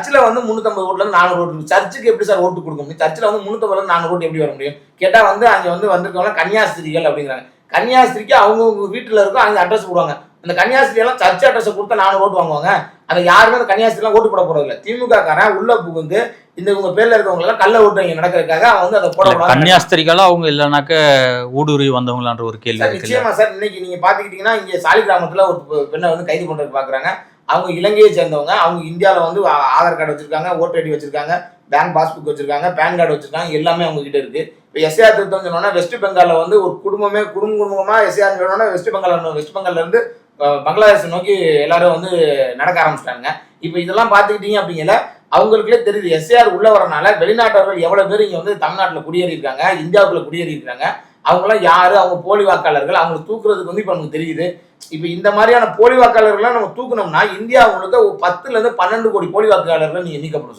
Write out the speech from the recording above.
சர்ச்சில் வந்து முந்நூற்றம்பது ஓட்டுல நானூறு ஓட்டு இருக்கு. சர்ச்சுக்கு எப்படி சார் ஓட்டு கொடுக்க முடியும்? சர்ச்சில் வந்து முன்னூற்றம்பது இருந்து நானூறு ஓட்டு எப்படி வர முடியும்? கேட்டால் வந்து அங்கே வந்து வந்திருக்கவங்க கன்னியாஸ்திரிகள் அப்படிங்கிறாங்க. கன்னியாஸ்திரிக்கு அவங்கவுங்க வீட்டில் இருக்கும் அங்கே அட்ரஸ் போடுவாங்க. அந்த கன்னியாஸ்திரி எல்லாம் சர்ச் அட்ரஸ் கொடுத்தா நானூறு ஓட்டு வாங்குவாங்க. அந்த யாருமே அந்த கன்னியாஸ்திரிலாம் ஓட்டு போட போறது இல்லை திமுக காரன் உள்ள புகுந்து இந்த இவங்க பேர்ல இருக்கவங்க எல்லாம் கள்ள ஓட்டு இங்க நடக்கிறதுக்காக அவன் வந்து அதை போட கன்னியாஸ்திரிகளா அவங்க இல்லைனாக்க ஊடுருவி வந்தவங்களான்ற ஒரு கேள்வி நிச்சயமா சார் இன்னைக்கு நீங்க பாத்துக்கிட்டீங்கன்னா இங்க சாலி கிராமத்துல ஒரு பெண்ணை வந்து கைது பண்றது பாக்குறாங்க. அவங்க இலங்கையை சேர்ந்தவங்க. அவங்க இந்தியாவில் வந்து ஆதார் கார்டு வச்சிருக்காங்க ஓட்டர் ஐடி வச்சிருக்காங்க பேங்க் பாஸ்புக் வச்சிருக்காங்க பேன் கார்டு வச்சிருக்காங்க எல்லாமே அவங்க கிட்ட இருக்கு. இப்போ எஸ்ஏஆர் திருத்தம் சொன்னோன்னா வெஸ்ட் பெங்கால்ல வந்து ஒரு குடும்பமே குடும்ப குடும்பமா எஸ்ஏஆர் சொன்னோன்னா வெஸ்ட் பெங்கால் வெஸ்ட் பெங்கால்ல இருந்து பங்களாதேஷ் நோக்கி எல்லாரும் வந்து நடக்க ஆரம்பிச்சிட்டாங்க இப்போ இதெல்லாம் பார்த்துக்கிட்டீங்க அப்படிங்கல அவங்களுக்குள்ளே தெரியுது எஸ்ஏஆர் உள்ள வரனால வெளிநாட்டவர்கள் எவ்வளோ பேர் இங்கே வந்து தமிழ்நாட்டில் குடியேறி இருக்காங்க இந்தியாவுக்குள்ள குடியேறி இருக்காங்க அவங்களாம் யாரு? அவங்க போலி வாக்காளர்கள். அவங்களை தூக்குறதுக்கு வந்து இப்போ நமக்கு தெரியுது. இப்போ இந்த மாதிரியான போலி வாக்காளர்கள்லாம் நம்ம தூக்குனோம்னா இந்தியா உங்களுக்கு பத்துலேருந்து பன்னெண்டு கோடி போலி வாக்காளர்கள் நீங்கள் நீக்கப்படும் சார்.